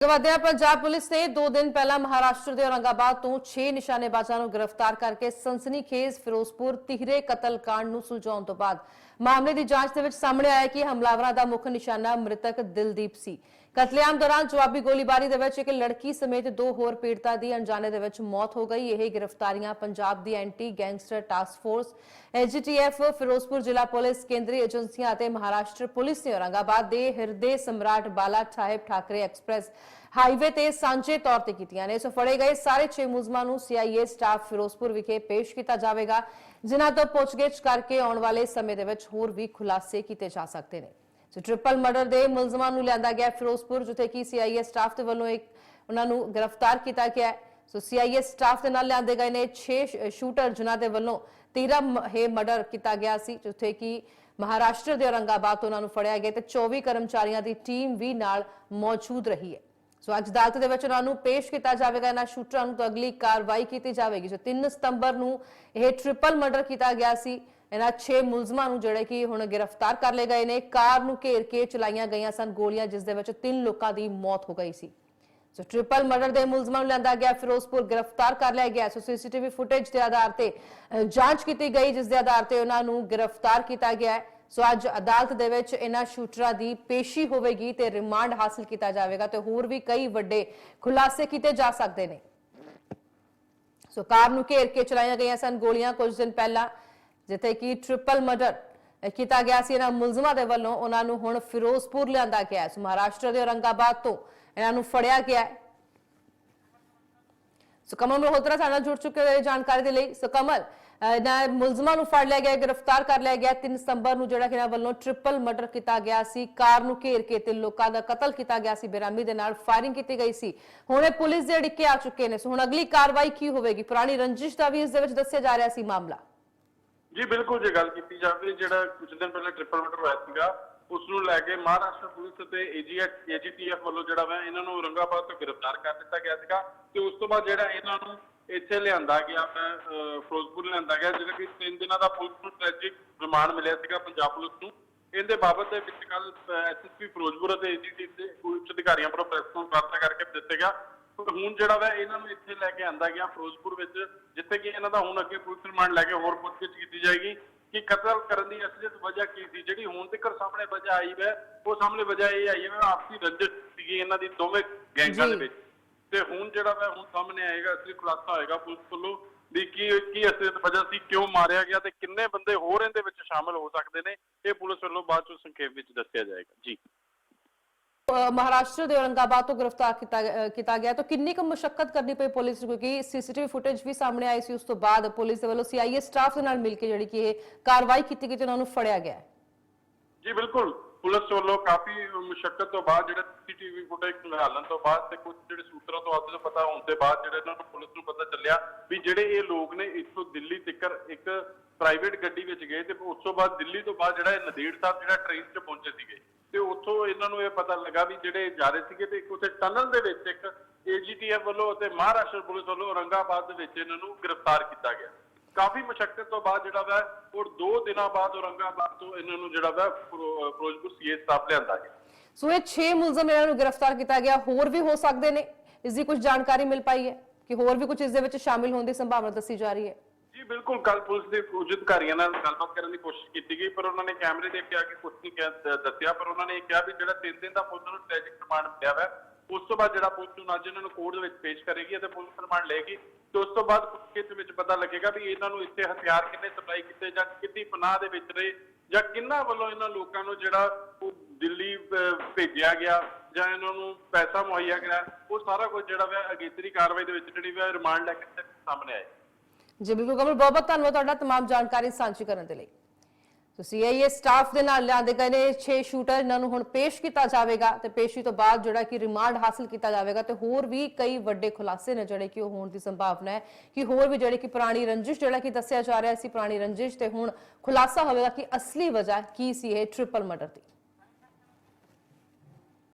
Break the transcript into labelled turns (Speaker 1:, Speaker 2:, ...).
Speaker 1: ਗਵਾਦਿਆ Punjab police ਨੇ 2 ਦਿਨ ਪਹਿਲਾਂ ਮਹਾਰਾਸ਼ਟਰ ਦੇ ਔਰੰਗਾਬਾਦ ਤੋਂ 6 ਨਿਸ਼ਾਨੇਬਾਜ਼ਾਂ ਨੂੰ ਗ੍ਰਿਫਤਾਰ ਕਰਕੇ ਸਨਸਨੀਖੇਜ਼ ਫਿਰੋਜ਼ਪੁਰ ਤਿਹਰੇ ਕਤਲकांड ਨੂੰ ਸੁਲਝਾਉਣ ਤੋਂ ਬਾਅਦ ਮਾਮਲੇ ਦੀ ਜਾਂਚ ਦੇ ਵਿੱਚ ਸਾਹਮਣੇ ਆਇਆ ਕਿ ਹਮਲਾਵਰਾਂ ਦਾ ਮੁੱਖ ਨਿਸ਼ਾਨਾ ਮ੍ਰਿਤਕ ਦਿਲਦੀਪ ਸੀ। ਕਤਲੇਆਮ ਦੌਰਾਨ ਜਵਾਬੀ ਗੋਲੀਬਾਰੀ ਦੇ ਵਿੱਚ ਇੱਕ ਲੜਕੀ ਸਮੇਤ ਦੋ ਹੋਰ ਪੀੜਤਾਂ ਦੀ ਅਣਜਾਣੇ ਦੇ ਵਿੱਚ ਮੌਤ ਹੋ ਗਈ। ਇਹ ਗ੍ਰਿਫਤਾਰੀਆਂ ਪੰਜਾਬ ਦੀ anti gangster task force AGTF Ferozepur ਜ਼ਿਲ੍ਹਾ ਪੁਲਿਸ, ਕੇਂਦਰੀ ਏਜੰਸੀਆਂ ਅਤੇ ਮਹਾਰਾਸ਼ਟਰ ਪੁਲਿਸ ਨੇ ਔਰੰਗਾਬਾਦ ਦੇ ਹਿਰਦੇ ਸਮਰਾਟ ਬਾਲਾ ਸਾਹਿਬ ਠਾਕਰੇ ਐਕਸਪ੍ਰੈਸ ਹਾਈਵੇ ਤੇ ਸਾਂਝੇ ਤੌਰ ਤੇ ਕੀਤੀਆਂ ਨੇ। ਸੋ ਫੜੇ ਗਏ ਸਾਰੇ 6 ਮੁਲਜ਼ਮਾਂ ਨੂੰ ਸੀਆਈਏ ਸਟਾਫ ਫਿਰੋਜ਼ਪੁਰ ਵਿਖੇ ਪੇਸ਼ ਕੀਤਾ ਜਾਵੇਗਾ, ਜਿਨ੍ਹਾਂ ਤੋਂ ਪੁੱਛਗਿੱਛ ਕਰਕੇ ਆਉਣ ਵਾਲੇ ਸਮੇਂ ਦੇ ਵਿੱਚ ਹੋਰ ਵੀ ਖੁਲਾਸੇ ਕੀਤੇ ਜਾ ਸਕਦੇ ਨੇ। ਸੋ ਟ੍ਰਿਪਲ ਮਰਡਰ ਦੇ ਮੁਲਜ਼ਮਾਂ ਨੂੰ ਲਿਆਂਦਾ ਗਿਆ ਫਿਰੋਜ਼ਪੁਰ, ਜਿੱਥੇ ਕਿ ਸੀਆਈਏ ਸਟਾਫ ਦੇ ਵੱਲੋਂ ਇੱਕ ਉਹਨਾਂ ਨੂੰ ਗ੍ਰਿਫਤਾਰ ਕੀਤਾ ਗਿਆ ਹੈ। ਸੋ ਸੀਆਈਏ ਸਟਾਫ ਦੇ ਨਾਲ ਲਿਆਂਦੇ ਗਏ ਨੇ 6 ਸ਼ੂਟਰ ਜਿਨ੍ਹਾਂ ਦੇ ਵੱਲੋਂ 13 ਮ- ਮਰਡਰ ਕੀਤਾ ਗਿਆ ਸੀ, ਜਿੱਥੇ ਕਿ ਮਹਾਰਾਸ਼ਟਰ ਦੇ ਔਰੰਗਾਬਾਦ ਤੋਂ ਉਹਨਾਂ ਨੂੰ ਫੜਿਆ ਗਿਆ ਤੇ 24 ਕਰਮਚਾਰੀਆਂ ਦੀ ਟੀਮ ਵੀ ਨਾਲ ਮੌਜੂਦ ਰਹੀ ਹੈ। ਸੋ ਅੱਜ ਅਦਾਲਤ ਦੇ ਵਿੱਚ ਉਹਨਾਂ ਨੂੰ ਪੇਸ਼ ਕੀਤਾ ਜਾਵੇਗਾ। ਇਹਨਾਂ ਸ਼ੂਟਰਾਂ ਨੂੰ ਤਾਂ ਅਗਲੀ ਕਾਰਵਾਈ ਕੀਤੀ ਜਾਵੇਗੀ। ਸੋ 3 ਸਤੰਬਰ ਨੂੰ ਇਹ ਟ੍ਰਿਪਲ ਮਰਡਰ ਕੀਤਾ ਗਿਆ ਸੀ। ਇਹਨਾਂ 6 ਮੁਲਜ਼ਮਾਂ ਨੂੰ ਜਿਹੜੇ ਕਿ ਹੁਣ ਗ੍ਰਿਫਤਾਰ ਕਰ ਲਏ ਗਏ ਨੇ। ਕਾਰ ਨੂੰ ਘੇਰ ਕੇ ਚਲਾਈਆਂ ਗਈਆਂ ਸਨ ਗੋਲੀਆਂ, ਜਿਸ ਦੇ ਵਿੱਚ 3 ਲੋਕਾਂ ਦੀ ਮੌਤ ਹੋ ਗਈ ਸੀ। ਸੋ ਟ੍ਰਿਪਲ ਮਰਡਰ ਦੇ ਮੁਲਜ਼ਮਾਂ ਨੂੰ ਲਿਆਂਦਾ ਗਿਆ, ਫਿਰੋਜ਼ਪੁਰ ਗ੍ਰਿਫਤਾਰ ਕਰ ਲਿਆ ਗਿਆ। ਸੋ ਸੀਸੀਟੀਵੀ ਫੁਟੇਜ ਦੇ ਆਧਾਰ ਤੇ ਜਾਂਚ ਕੀਤੀ ਗਈ, ਜਿਸ ਦੇ ਆਧਾਰ ਤੇ ਉਹਨਾਂ ਨੂੰ ਗ੍ਰਿਫਤਾਰ ਕੀਤਾ ਗਿਆ ਹੈ। ਸੋ ਅੱਜ ਅਦਾਲਤ ਦੇ ਵਿੱਚ ਇਹਨਾਂ ਸ਼ੂਟਰਾਂ ਦੀ ਪੇਸ਼ੀ ਹੋਵੇਗੀ ਤੇ ਰਿਮਾਂਡ ਹਾਸਲ ਕੀਤਾ ਜਾਵੇਗਾ ਤੇ ਹੋਰ ਵੀ ਕਈ ਵੱਡੇ ਖੁਲਾਸੇ ਕੀਤੇ ਜਾ ਸਕਦੇ ਨੇ। ਸੋ ਕਾਰ ਨੂੰ ਘੇਰ ਕੇ ਚਲਾਈਆਂ ਗਈਆਂ ਸਨ ਗੋਲੀਆਂ। ਕੁਝ ਦਿਨ ਪਹਿਲਾਂ ਜਿੱਥੇ ਕਿ ਟ੍ਰਿਪਲ ਮਰਡਰ ਕੀਤਾ ਗਿਆ ਸੀ। ਇਹਨਾਂ ਮੁਲਜ਼ਮਾਂ ਦੇ ਵੱਲੋਂ ਉਹਨਾਂ ਨੂੰ ਹੁਣ ਫਿਰੋਜ਼ਪੁਰ ਲਿਆਂਦਾ ਗਿਆ ਹੈ। ਸੋ ਮਹਾਰਾਸ਼ਟਰ ਦੇ ਔਰੰਗਾਬਾਦ ਤੋਂ ਇਹਨਾਂ ਨੂੰ ਫੜਿਆ ਗਿਆ ਹੈ। ਸੋ ਕਮਲ ਮਲਹੋਤਰਾ ਸਾਡੇ ਨਾਲ ਜੁੜ ਚੁੱਕੇ ਹੋਏ ਜਾਣਕਾਰੀ ਦੇ ਲਈ। ਸੋ ਕਮਲ, ਅਹ ਇਹਨਾਂ ਮੁਲਜ਼ਮਾਂ ਨੂੰ ਫੜ ਲਿਆ ਗਿਆ, ਗ੍ਰਿਫਤਾਰ ਕਰ ਲਿਆ ਗਿਆ। 3 ਸਤੰਬਰ ਨੂੰ ਜਿਹੜਾ ਕਿ ਇਹਨਾਂ ਵੱਲੋਂ ਟ੍ਰਿਪਲ ਮਰਡਰ ਕੀਤਾ ਗਿਆ ਸੀ। ਕਾਰ ਨੂੰ ਘੇਰ ਕੇ ਤੇ ਲੋਕਾਂ ਦਾ ਕਤਲ ਕੀਤਾ ਗਿਆ ਸੀ। ਬੇਰਾਮੀ ਦੇ ਨਾਲ ਫਾਇਰਿੰਗ ਕੀਤੀ ਗਈ ਸੀ। ਹੁਣ ਇਹ ਪੁਲਿਸ ਦੇ ਅੜਿੱਕੇ ਆ ਚੁੱਕੇ ਨੇ। ਸੋ ਹੁਣ ਅਗਲੀ ਕਾਰਵਾਈ ਕੀ ਹੋਵੇਗੀ? ਪੁਰਾਣੀ ਰੰਜਿਸ਼ ਦਾ ਵੀ ਇਸ ਦੇ ਵਿੱਚ ਦੱਸਿਆ ਜਾ ਰਿਹਾ ਸੀ ਮਾਮਲਾ।
Speaker 2: ਜੀ, ਬਿਲਕੁਲ ਜੇ ਗੱਲ ਕੀਤੀ ਜਾਵੇ, ਜਿਹੜਾ ਕੁਝ ਦਿਨ ਪਹਿਲਾਂ ਟ੍ਰਿਪਲ ਮਰਡਰ ਹੋਇਆ ਸੀਗਾ ਉਸ ਨੂੰ ਲੈ ਕੇ ਮਹਾਰਾਸ਼ਟਰ ਪੁਲਿਸ ਅਤੇ ਏਜੀਟੀਐਫ ਵੱਲੋਂ ਜਿਹੜਾ ਵਾ ਇਹਨਾਂ ਨੂੰ ਔਰੰਗਾਬਾਦ ਤੋਂ ਗ੍ਰਿਫਤਾਰ ਕਰ ਦਿੱਤਾ ਗਿਆ ਸੀਗਾ ਤੇ ਉਸ ਤੋਂ ਬਾਅਦ ਜਿਹੜਾ ਇਹਨਾਂ ਨੂੰ ਇੱਥੇ ਲਿਆਂਦਾ ਗਿਆ ਫਿਰੋਜ਼ਪੁਰ ਲਿਆਂਦਾ ਗਿਆ, ਜਿਹੜਾ ਕਿ ਤਿੰਨ ਦਿਨਾਂ ਦਾ ਪੁਲਿਸ ਨੂੰ ਟ੍ਰੈਜਿਕ ਰਿਮਾਂਡ ਮਿਲਿਆ ਸੀਗਾ ਪੰਜਾਬ ਪੁਲਿਸ ਨੂੰ। ਇਹਦੇ ਬਾਬਤ ਦੇ ਵਿੱਚ ਕੱਲ ਐਸਐਸਪੀ ਫਿਰੋਜ਼ਪੁਰ ਅਤੇ ਏਜੀਟੀ ਦੇ ਉੱਚ ਅਧਿਕਾਰੀਆਂ ਵੱਲੋਂ ਪ੍ਰੈਸ ਕਾਨਫਰੰਸ ਕਰਕੇ ਦਿੱਤੇ ਗਿਆ। ਹੁਣ ਜਿਹੜਾ ਵਾ ਇਹਨਾਂ ਨੂੰ ਇੱਥੇ ਲੈ ਕੇ ਆਂਦਾ ਗਿਆ ਫਿਰੋਜ਼ਪੁਰ ਵਿੱਚ ਜਿੱਥੇ ਕਿ ਇਹਨਾਂ ਦਾ ਹੁਣ ਅੱਗੇ ਪੁਲਿਸ ਰਿਮਾਂਡ ਲੈ ਕੇ ਹੋਰ ਪੁੱਛਗਿੱਛ ਕੀਤੀ ਜਾਏਗੀ ਕਿ ਕਤਲ ਕਰਨ ਦੀ ਅਸਲੀਅਤ ਵਜ੍ਹਾ ਕੀ ਸੀ। ਜਿਹੜੀ ਹੁਣ ਤੱਕ ਸਾਹਮਣੇ ਵਜ੍ਹਾ ਆਈ ਹੈ ਉਹ ਸਾਹਮਣੇ ਵਜ੍ਹਾ ਇਹ ਆਈ ਹੈ ਆਪਸੀ ਰੰਜਿਸ਼ ਸੀਗੀ ਇਹਨਾਂ ਦੀ ਦੋਵੇਂ ਗੈਂਗਾਂ ਦੇ। ਵਿੱਚ। ਤੇ ਹੁਣ ਜਿਹੜਾ ਵਾ ਹੁਣ ਸਾਹਮਣੇ ਆਏਗਾ ਅਸਲੀ ਖੁਲਾਸਾ ਹੋਏਗਾ ਪੁਲਿਸ ਵੱਲੋਂ ਵੀ ਕੀ ਕੀ ਅਸਲੀਅਤ ਵਜ੍ਹਾ ਸੀ ਕਿਉਂ ਮਾਰਿਆ ਗਿਆ ਤੇ ਕਿੰਨੇ ਬੰਦੇ ਹੋਰ ਇਹਦੇ ਵਿੱਚ ਸ਼ਾਮਲ ਹੋ ਸਕਦੇ ਨੇ ਇਹ ਪੁਲਿਸ ਵੱਲੋਂ ਬਾਅਦ ਚ ਸੰਖੇਪ ਵਿੱਚ ਦੱਸਿਆ ਜਾਏਗਾ। ਜੀ।
Speaker 1: ਮਹਾਰਾਸ਼ਟਰ ਦੇ ਔਰੰਗਾਬਾਦ ਤੋਂ ਗ੍ਰਿਫਤਾਰ ਕੀਤਾ ਕੀਤਾ ਗਿਆ। ਤਾਂ ਕਿੰਨੀ ਕੁ ਮੁਸ਼ਕਲ ਕਰਨੀ ਪਈ ਪੁਲਿਸ ਨੂੰ? ਕਿਉਂਕਿ ਸੀਸੀਟੀਵੀ ਫੁਟੇਜ ਵੀ ਸਾਹਮਣੇ ਆਈ ਸੀ, ਉਸ ਤੋਂ ਬਾਅਦ ਪੁਲਿਸ ਦੇ ਵੱਲੋਂ ਸੀਆਈਏ ਸਟਾਫ ਦੇ ਨਾਲ ਮਿਲ ਕੇ ਜਿਹੜੀ ਕਿ ਇਹ ਕਾਰਵਾਈ ਕੀਤੀ ਗਈ ਤੇ ਉਹਨਾਂ ਨੂੰ ਫੜਿਆ ਗਿਆ
Speaker 2: ਜੀ, ਬਿਲਕੁਲ। ਪੁਲਿਸ ਵੱਲੋਂ ਕਾਫੀ ਮੁਸ਼ਕਲ ਤੋਂ ਬਾਅਦ ਜਿਹੜਾ ਸੀਸੀਟੀਵੀ ਫੁਟੇਜ ਨਿਕਾਲਣ ਤੋਂ ਬਾਅਦ ਤੇ ਕੁਝ ਜਿਹੜੇ ਸੂਤਰਾਂ ਤੋਂ ਅੱਜ ਪਤਾ ਹੋਣ ਦੇ ਬਾਅਦ ਜਿਹੜੇ ਇਹਨਾਂ ਨੂੰ ਪੁਲਿਸ ਨੂੰ ਪਤਾ ਚੱਲਿਆ ਵੀ ਜਿਹੜੇ ਇਹ ਲੋਕ ਨੇ, ਇੱਥੋਂ ਦਿੱਲੀ ਤੱਕ ਇੱਕ ਪ੍ਰਾਈਵੇਟ ਗੱਡੀ ਵਿੱਚ ਗਏ ਤੇ ਉਸ ਤੋਂ ਬਾਅਦ ਦਿੱਲੀ ਤੋਂ ਬਾਅਦ ਜਿਹੜਾ ਇਹ ਨਦੇੜ ਸਾਹਿਬ ਜਿਹੜਾ ਟ੍ਰੇਨ 'ਚ ਪਹੁੰਚੇ ਸੀਗੇ ਤੇ ਉੱਥੋਂ ਇਹਨਾਂ ਨੂੰ ਇਹ ਪਤਾ ਲੱਗਾ ਵੀ ਜਿਹੜੇ ਜਾ ਰਹੇ ਸੀਗੇ ਤੇ ਇੱਕ ਉੱਥੇ ਟਨਲ ਦੇ ਵਿੱਚ ਇੱਕ ਏਜੀਟੀਐਫ ਵੱਲੋਂ ਅਤੇ ਮਹਾਰਾਸ਼ਟਰ ਪੁਲਿਸ ਵੱਲੋਂ ਔਰੰਗਾਬਾਦ ਦੇ ਵਿੱਚ ਇਹਨਾਂ ਨੂੰ ਗ੍ਰਿਫਤਾਰ ਕੀਤਾ ਗਿਆ। ਕਾਫੀ ਮੁਸ਼ਕਲ ਤੋਂ ਬਾਅਦ ਜਿਹੜਾ ਵਾ ਔਰ 2 ਦਿਨਾਂ ਬਾਅਦ ਔਰੰਗਾਬਾਦ ਤੋਂ ਇਹਨਾਂ ਨੂੰ ਜਿਹੜਾ ਵਾ ਫਿਰੋਜ਼ਪੁਰ ਸੀਏ ਸਟਾਫ ਲਿਆਂਦਾ ਗਿਆ।
Speaker 1: ਸੋ ਇਹ 6 ਮੁਲਜ਼ਮ ਇਹਨਾਂ ਨੂੰ ਗ੍ਰਿਫਤਾਰ ਕੀਤਾ ਗਿਆ। ਹੋਰ ਵੀ ਹੋ ਸਕਦੇ ਨੇ। ਇਸ ਦੀ ਕੁਝ ਜਾਣਕਾਰੀ ਮਿਲ ਪਾਈ ਹੈ ਕਿ ਹੋਰ ਵੀ ਕੁਝ ਇਸ ਦੇ ਵਿੱਚ ਸ਼ਾਮਿਲ ਹੋਣ ਦੀ ਸੰਭਾਵਨਾ ਦੱਸੀ ਜਾ ਰਹੀ ਹੈ।
Speaker 2: ਜੀ, ਬਿਲਕੁਲ ਕੱਲ ਪੁਲਿਸ ਦੇ ਉੱਚ ਅਧਿਕਾਰੀਆਂ ਨਾਲ ਗੱਲਬਾਤ ਕਰਨ ਦੀ ਕੋਸ਼ਿਸ਼ ਕੀਤੀ ਗਈ, ਪਰ ਉਹਨਾਂ ਨੇ ਕੈਮਰੇ ਦੇ ਅੱਗੇ ਆ ਕੇ ਕੁਝ ਨਹੀਂ ਕਿਹਾ- ਦੱਸਿਆ, ਪਰ ਉਹਨਾਂ ਨੇ ਇਹ ਕਿਹਾ ਵੀ ਜਿਹੜਾ ਤਿੰਨ ਦਿਨ ਦਾ ਪੁਲਿਸ ਨੂੰ ਟ੍ਰੈਜਿਕ ਰਿਮਾਂਡ ਮਿਲਿਆ ਵਾ, ਉਸ ਤੋਂ ਬਾਅਦ ਜਿਹੜਾ ਪੁਲਿਸ ਨੂੰ ਅੱਜ ਇਹਨਾਂ ਨੂੰ ਕੋਰਟ ਦੇ ਵਿੱਚ ਪੇਸ਼ ਕਰੇਗੀ ਅਤੇ ਪੁਲਿਸ ਰਿਮਾਂਡ ਲਏਗੀ ਤੇ ਉਸ ਤੋਂ ਬਾਅਦ ਪੁੱਛਗਿੱਛ ਵਿੱਚ ਪਤਾ ਲੱਗੇਗਾ ਵੀ ਇਹਨਾਂ ਨੂੰ ਇੱਥੇ ਹਥਿਆਰ ਕਿੰਨੇ ਸਪਲਾਈ ਕੀਤੇ ਜਾਂ ਕਿੰਨੀ ਪਨਾਹ ਦੇ ਵਿੱਚ ਰਹੇ ਜਾਂ ਕਿੰਨਾ ਵੱਲੋਂ ਇਹਨਾਂ ਲੋਕਾਂ ਨੂੰ ਜਿਹੜਾ ਉਹ ਦਿੱਲੀ ਭੇਜਿਆ ਗਿਆ ਜਾਂ ਇਹਨਾਂ ਨੂੰ ਪੈਸਾ ਮੁਹੱਈਆ ਕਰਾਇਆ, ਉਹ ਸਾਰਾ ਕੁਝ ਜਿਹੜਾ ਵਾ ਅਗੇਤਰੀ ਕਾਰਵਾਈ ਦੇ ਵਿੱਚ ਜਿਹੜੀ ਵਾ ਰਿਮਾਂਡ ਲੈ ਕੇ ਸਾਹਮਣੇ ਆਏ
Speaker 1: ਜੀ ਬਿਲਕੁਲ ਕਮਲ ਬਹੁਤ ਬਹੁਤ ਧੰਨਵਾਦ ਤੁਹਾਡਾ तमाम ਜਾਣਕਾਰੀ ਸਾਂਝੀ ਕਰਨ ਦੇ ਲਈ ਸੋ ਸੀਆਈਏ ਸਟਾਫ ਦੇ ਨਾਲ ਲਿਆਂਦੇ ਗਏ ਨੇ 6 ਸ਼ੂਟਰ ਇਹਨਾਂ ਨੂੰ ਹੁਣ ਪੇਸ਼ ਕੀਤਾ ਜਾਵੇਗਾ ਤੇ ਪੇਸ਼ੀ ਤੋਂ ਬਾਅਦ ਜਿਹੜਾ ਕਿ ਰਿਮਾਂਡ ਹਾਸਲ ਕੀਤਾ ਜਾਵੇਗਾ ਤੇ ਹੋਰ ਵੀ ਕਈ ਵੱਡੇ ਖੁਲਾਸੇ ਨੇ ਜਿਹੜੇ ਕਿ ਉਹ ਹੋਣ ਦੀ ਸੰਭਾਵਨਾ ਹੈ ਕਿ ਹੋਰ ਵੀ ਜਿਹੜੇ ਕਿ ਪੁਰਾਣੀ ਰੰਜਿਸ਼ ਜਿਹੜਾ ਕਿ ਦੱਸਿਆ ਜਾ ਰਿਹਾ ਸੀ ਪੁਰਾਣੀ ਰੰਜਿਸ਼ ਤੇ ਹੁਣ ਖੁਲਾਸਾ ਹੋਵੇਗਾ ਕਿ ਅਸਲੀ ਵਜ੍ਹਾ ਕੀ ਸੀ ਇਹ ਟ੍ਰਿਪਲ ਮਰਡਰ ਦੀ